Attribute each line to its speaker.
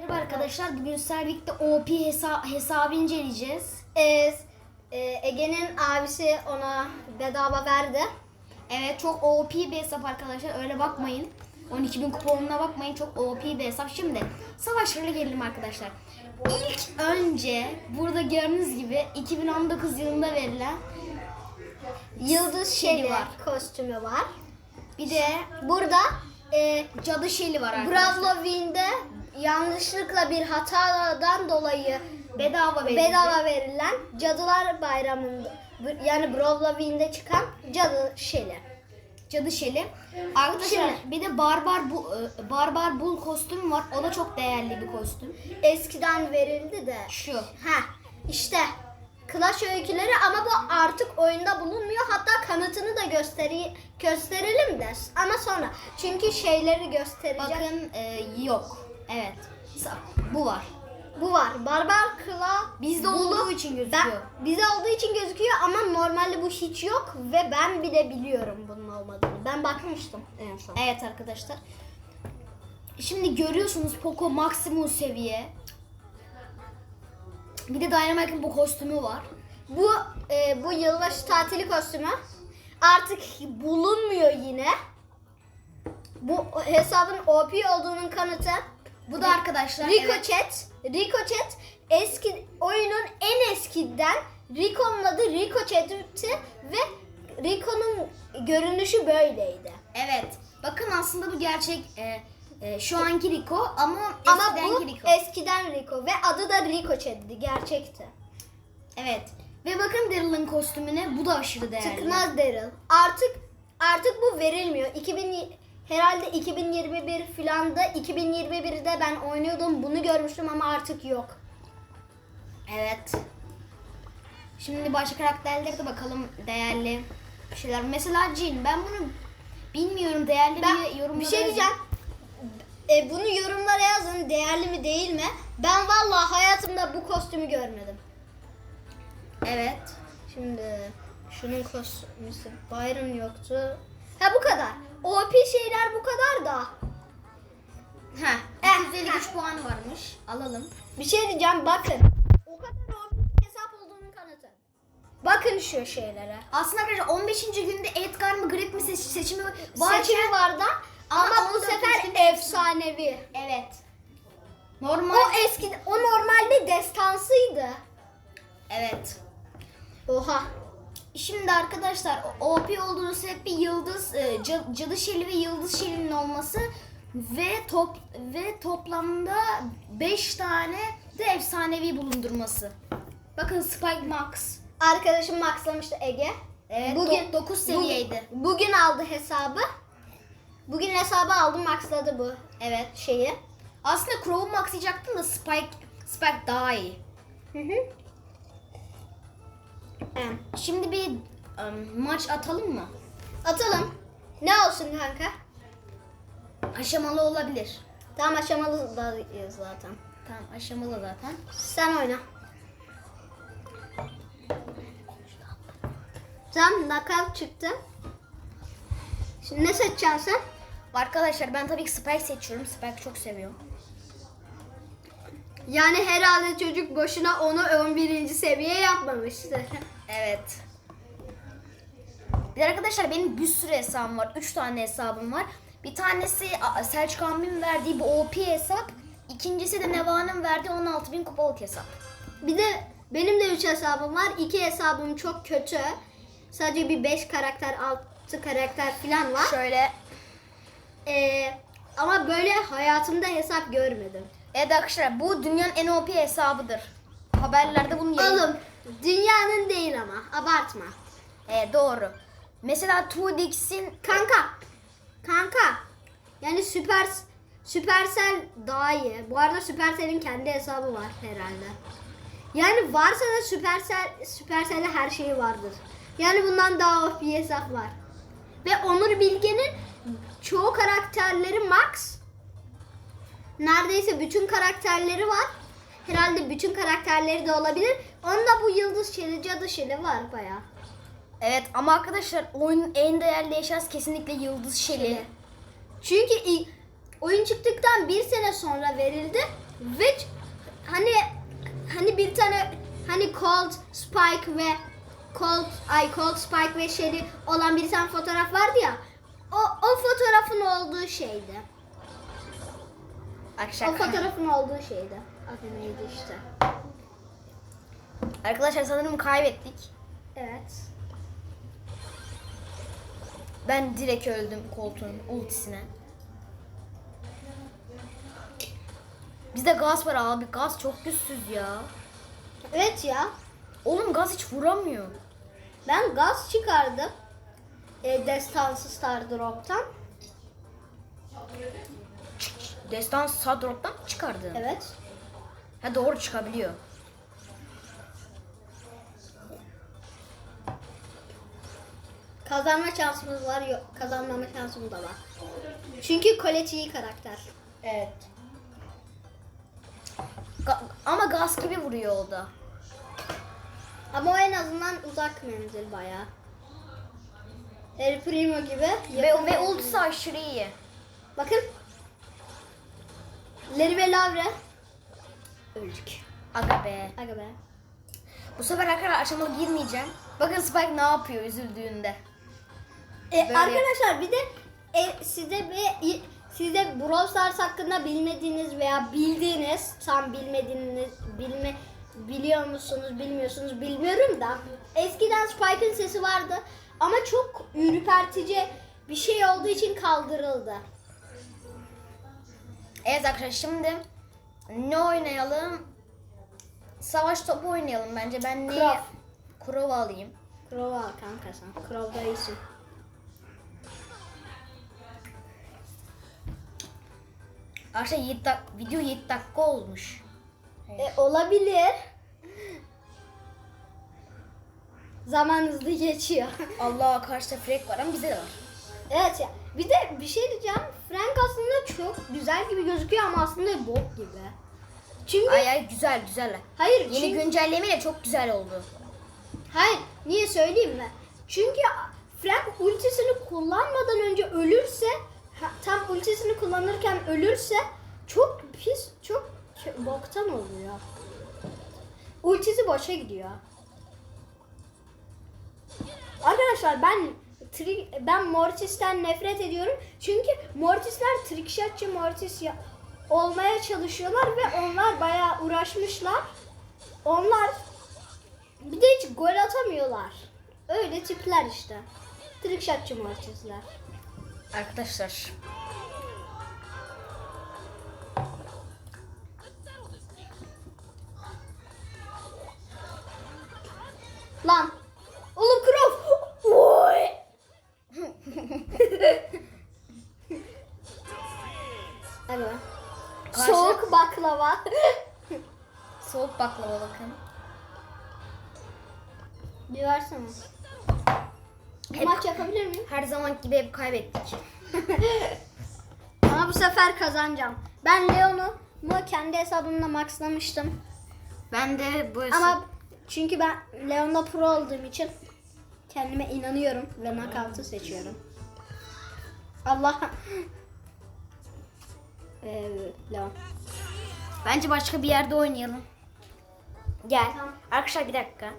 Speaker 1: Merhaba arkadaşlar. Bugün Servik'te OP hesa hesabı inceleyeceğiz.
Speaker 2: Ee, e, Ege'nin abisi ona bedava verdi.
Speaker 1: Evet çok OP bir hesap arkadaşlar. Öyle bakmayın. 12.000 kuponuna bakmayın. Çok OP bir hesap. Şimdi savaşlarına gelelim arkadaşlar. İlk önce burada gördüğünüz gibi 2019 yılında verilen
Speaker 2: Yıldız
Speaker 1: Şeli
Speaker 2: Şeli
Speaker 1: var.
Speaker 2: kostümü var.
Speaker 1: bir de
Speaker 2: Burada e,
Speaker 1: cadı şeli var arkadaşlar.
Speaker 2: Bravlovin'de yanlışlıkla bir hatadan dolayı
Speaker 1: Bedava verildi.
Speaker 2: bedava verilen Cadılar Bayramı'nda yani Bravlovin'de çıkan Cadı Şeli.
Speaker 1: Cadı şeli. Arkadaşlar bir de barbar bu e, barbar bul kostümü var. O da çok değerli bir kostüm.
Speaker 2: Eskiden verildi de.
Speaker 1: Şu.
Speaker 2: Ha işte Clash öyküleri ama bu artık oyunda bulunmuyor. Hatta kanıtını da gösteri gösterelim de ama sonra. Çünkü şeyleri göstereceğim.
Speaker 1: Bakın e, yok. Evet. Bu var.
Speaker 2: bu var. Barbar Kla
Speaker 1: Bizde olduğu için gözüküyor.
Speaker 2: Ben, bize olduğu için gözüküyor ama normalde bu hiç yok ve ben bile biliyorum bunun olmadığını. Ben bakmıştım en son.
Speaker 1: Evet arkadaşlar. Şimdi görüyorsunuz Poco maksimum seviye. Bir de Dynamite'ın bu kostümü var.
Speaker 2: Bu e, bu yılbaşı tatili kostümü artık bulunmuyor yine. Bu hesabın OP olduğunun kanıtı.
Speaker 1: Bu da arkadaşlar
Speaker 2: Rico
Speaker 1: evet,
Speaker 2: Chat. Rico Chat eski oyunun en eskiden Rico'nun adı Rico Chat'ti ve Rico'nun görünüşü böyleydi.
Speaker 1: evet. Bakın aslında bu gerçek e, e, şu anki Rico ama
Speaker 2: Ama bu
Speaker 1: eskidenki Rico.
Speaker 2: eskiden Rico ve adı da Rico Chat'ti. Gerçekti.
Speaker 1: evet. Ve bakın Daryl'ın kostümüne bu da aşırı değerli.
Speaker 2: Tıknaz Daryl. Artık artık bu verilmiyor. 2000 herhalde 2021 filan da 2021'de ben oynuyordum. Bunu görmüştüm ama artık yok.
Speaker 1: Evet. Şimdi başka karakterlere de bakalım değerli şeyler. Mesela Jin. Ben bunu bilmiyorum değerli
Speaker 2: Ben
Speaker 1: mi yorumlara
Speaker 2: bir şey diyeceğim. E, bunu yorumlara yazın. Değerli mi değil mi? Ben vallahi hayatımda bu kostümü görmedim.
Speaker 1: Evet.
Speaker 2: Şimdi şunun kostümü Byron yoktu. Ha bu kadar. OP şeyler bu kadar da.
Speaker 1: Ha.
Speaker 2: Eh,
Speaker 1: 253 puan varmış. Alalım.
Speaker 2: Bir şey diyeceğim bakın. O kadar OP hesap olduğunun kanıtı. Bakın şu şeylere.
Speaker 1: Aslında arkadaşlar 15. günde Edgar mı Grip mi seç- seçimi varken
Speaker 2: Seçimi vardı ama,
Speaker 1: Ama
Speaker 2: bu
Speaker 1: 14.
Speaker 2: sefer efsanevi.
Speaker 1: Evet. Normal.
Speaker 2: O eski o normalde destansıydı.
Speaker 1: Evet.
Speaker 2: Oha.
Speaker 1: Şimdi arkadaşlar OP olduğunu sebebi yıldız e, ca- cadı şeli ve yıldız şelinin olması ve top ve toplamda 5 tane de efsanevi bulundurması. Bakın Spike Max.
Speaker 2: Arkadaşım maxlamıştı Ege.
Speaker 1: Evet,
Speaker 2: Bugün
Speaker 1: 9 seviyeydi.
Speaker 2: Bugün, bugün aldı hesabı. Bugün hesabı aldı maxladı bu
Speaker 1: Evet.
Speaker 2: şeyi.
Speaker 1: Aslında Crow'u maxlayacaktım da Spike Spike daha iyi.
Speaker 2: Hı hı.
Speaker 1: Şimdi bir em, maç atalım mı?
Speaker 2: Atalım. Ne olsun kanka?
Speaker 1: Aşamalı olabilir.
Speaker 2: Tam aşamalı da zaten.
Speaker 1: Tamam aşamalı zaten.
Speaker 2: Sen oyna. Tam knockout çıktı. Şimdi ne seçeceksin sen?
Speaker 1: Arkadaşlar ben tabii ki Spike seçiyorum. Spike çok seviyorum.
Speaker 2: Yani herhalde çocuk boşuna onu 11. seviye yapmamıştır.
Speaker 1: Evet. Bir arkadaşlar benim bir sürü hesabım var. 3 tane hesabım var. Bir tanesi Selçuk abimin verdiği bu OP hesap. İkincisi de Neva'nın verdiği 16.000 kupalık hesap.
Speaker 2: Bir de benim de 3 hesabım var. 2 hesabım çok kötü. Sadece bir 5 karakter, 6 karakter falan var.
Speaker 1: Şöyle.
Speaker 2: Ee, ama böyle hayatımda hesap görmedim.
Speaker 1: Evet arkadaşlar bu dünyanın en OP hesabıdır. Haberlerde bunu yayın-
Speaker 2: Oğlum dünyanın değil ama abartma.
Speaker 1: Evet doğru. Mesela 2Dix'in
Speaker 2: Kanka. Kanka. Yani Süper Süpersel daha iyi. Bu arada Süpersel'in kendi hesabı var herhalde. Yani varsa da Süpersel Süpersel'de her şeyi vardır. Yani bundan daha off bir hesap var. Ve Onur Bilge'nin çoğu karakterleri max. Neredeyse bütün karakterleri var. Herhalde bütün karakterleri de olabilir. Onda bu yıldız şeli, cadı şeli var bayağı.
Speaker 1: Evet ama arkadaşlar oyunun en değerli eşyası kesinlikle Yıldız Şeli.
Speaker 2: Çünkü ilk, oyun çıktıktan bir sene sonra verildi ve hani hani bir tane hani Cold Spike ve Cold ay Cold Spike ve Shelly olan bir tane fotoğraf vardı ya. O, o fotoğrafın olduğu şeydi. O
Speaker 1: Arkadaşlar,
Speaker 2: fotoğrafın olduğu şeydi. Adı neydi işte.
Speaker 1: arkadaşlar sanırım kaybettik.
Speaker 2: Evet.
Speaker 1: Ben direkt öldüm koltuğun ultisine. Bizde gaz var abi. Gaz çok güçsüz ya.
Speaker 2: Evet ya.
Speaker 1: Oğlum gaz hiç vuramıyor.
Speaker 2: Ben gaz çıkardım. E, Destansı Star Drop'tan.
Speaker 1: Destan Sadrop'tan çıkardı?
Speaker 2: Evet.
Speaker 1: Ha doğru çıkabiliyor.
Speaker 2: Kazanma şansımız var yok. Kazanmama şansımız da var. Çünkü Colette iyi karakter.
Speaker 1: Evet. Ga- ama gaz gibi vuruyor o da.
Speaker 2: Ama o en azından uzak menzil bayağı. El Primo gibi.
Speaker 1: Ve,
Speaker 2: yakın
Speaker 1: ve
Speaker 2: menzil.
Speaker 1: ultisi aşırı iyi.
Speaker 2: Bakın. Leri ve Lavre. Öldük.
Speaker 1: Aga be.
Speaker 2: Aga be.
Speaker 1: Bu sefer arkadaşlar aşamalı girmeyeceğim. Bakın Spike ne yapıyor üzüldüğünde.
Speaker 2: E,
Speaker 1: Böyle-
Speaker 2: arkadaşlar bir de e, size bir size Brawl Stars hakkında bilmediğiniz veya bildiğiniz tam bilmediğiniz bilme biliyor musunuz bilmiyorsunuz bilmiyorum da eskiden Spike'ın sesi vardı ama çok ürpertici bir şey olduğu için kaldırıldı.
Speaker 1: Evet arkadaşlar şimdi ne oynayalım? Savaş topu oynayalım bence. Ben ne?
Speaker 2: Crow.
Speaker 1: Crow alayım.
Speaker 2: Crow al kanka sen. Crow'da iyisin.
Speaker 1: Arkadaşlar 7 dak video 7 dakika olmuş.
Speaker 2: E, olabilir. Zaman hızlı geçiyor.
Speaker 1: Allah karşıda Frank var ama bize de var.
Speaker 2: Evet ya. Bir de bir şey diyeceğim. Çok güzel gibi gözüküyor ama aslında bok gibi. Çünkü
Speaker 1: Ay ay güzel güzel.
Speaker 2: hayır
Speaker 1: Yeni
Speaker 2: çünkü,
Speaker 1: güncellemeyle çok güzel oldu.
Speaker 2: hayır niye söyleyeyim mi? Çünkü Frank ultisini kullanmadan önce ölürse tam ultisini kullanırken ölürse çok pis çok boktan oluyor. Ultisi boşa gidiyor. Arkadaşlar ben tri- ben Mortis'ten nefret ediyorum. Çünkü Mortis'ler trickshotçı Mortis ya- olmaya çalışıyorlar ve onlar bayağı uğraşmışlar. Onlar bir de hiç gol atamıyorlar. Öyle tipler işte. Trickshotçı Mortis'ler.
Speaker 1: Arkadaşlar.
Speaker 2: Lan. Baklava
Speaker 1: bakın.
Speaker 2: Bir versene.
Speaker 1: Hep-
Speaker 2: maç yapabilir miyim?
Speaker 1: Her zaman gibi hep kaybettik.
Speaker 2: Ama bu sefer kazanacağım. Ben Leon'u mu kendi hesabımla maxlamıştım.
Speaker 1: Ben de bu
Speaker 2: Ama çünkü ben Leon'da pro olduğum için kendime inanıyorum ve knockout'u seçiyorum. Allah. Evet, Leon.
Speaker 1: bence başka bir yerde oynayalım. Gel.
Speaker 2: Tamam.
Speaker 1: Arkadaşlar bir dakika.